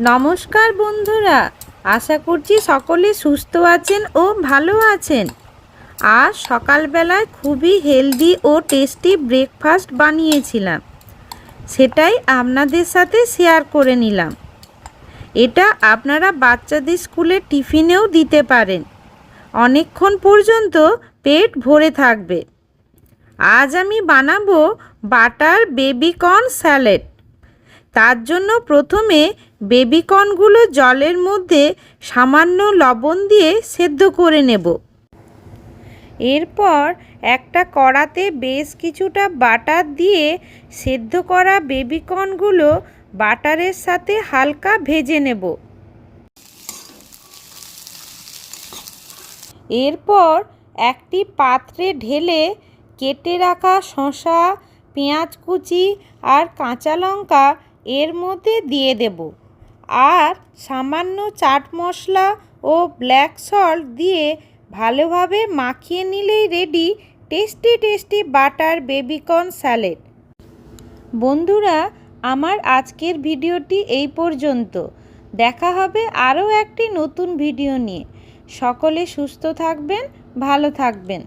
নমস্কার বন্ধুরা, আশা করছি সকলে সুস্থ আছেন ও ভালো আছেন। আজ সকালবেলায় খুবই হেলদি ও টেস্টি ব্রেকফাস্ট বানিয়েছিলাম। সেটাই আপনাদের সাথে শেয়ার করে নিলাম। এটা আপনারা বাচ্চাদের স্কুলে টিফিনেও দিতে পারেন। অনেকক্ষণ পর্যন্ত পেট ভরে থাকবে। আজ আমি বানাবো বাটার বেবিকর্ন স্যালাড। তার জন্য প্রথমে বেবিকর্নগুলো জলের মধ্যে সামান্য লবণ দিয়ে সেদ্ধ করে নেব। এরপর একটা কড়াতে বেশ কিছুটা বাটার দিয়ে সেদ্ধ করা বেবিকর্নগুলো বাটারের সাথে হালকা ভেজে নেব। এরপর একটি পাত্রে ঢেলে কেটে রাখা শসা, পেঁয়াজ কুচি আর কাঁচা লঙ্কা এর মধ্যে দিয়ে দেব। আর সামান্য চাট মশলা ও ব্ল্যাক সল্ট দিয়ে ভালোভাবে মাখিয়ে নিলেই ready tasty tasty butter baby corn salad. বন্ধুরা, আমার আজকের ভিডিওটি এই পর্যন্ত। দেখা হবে আরও একটি নতুন ভিডিও নিয়ে। সকলে সুস্থ থাকবেন, ভালো থাকবেন।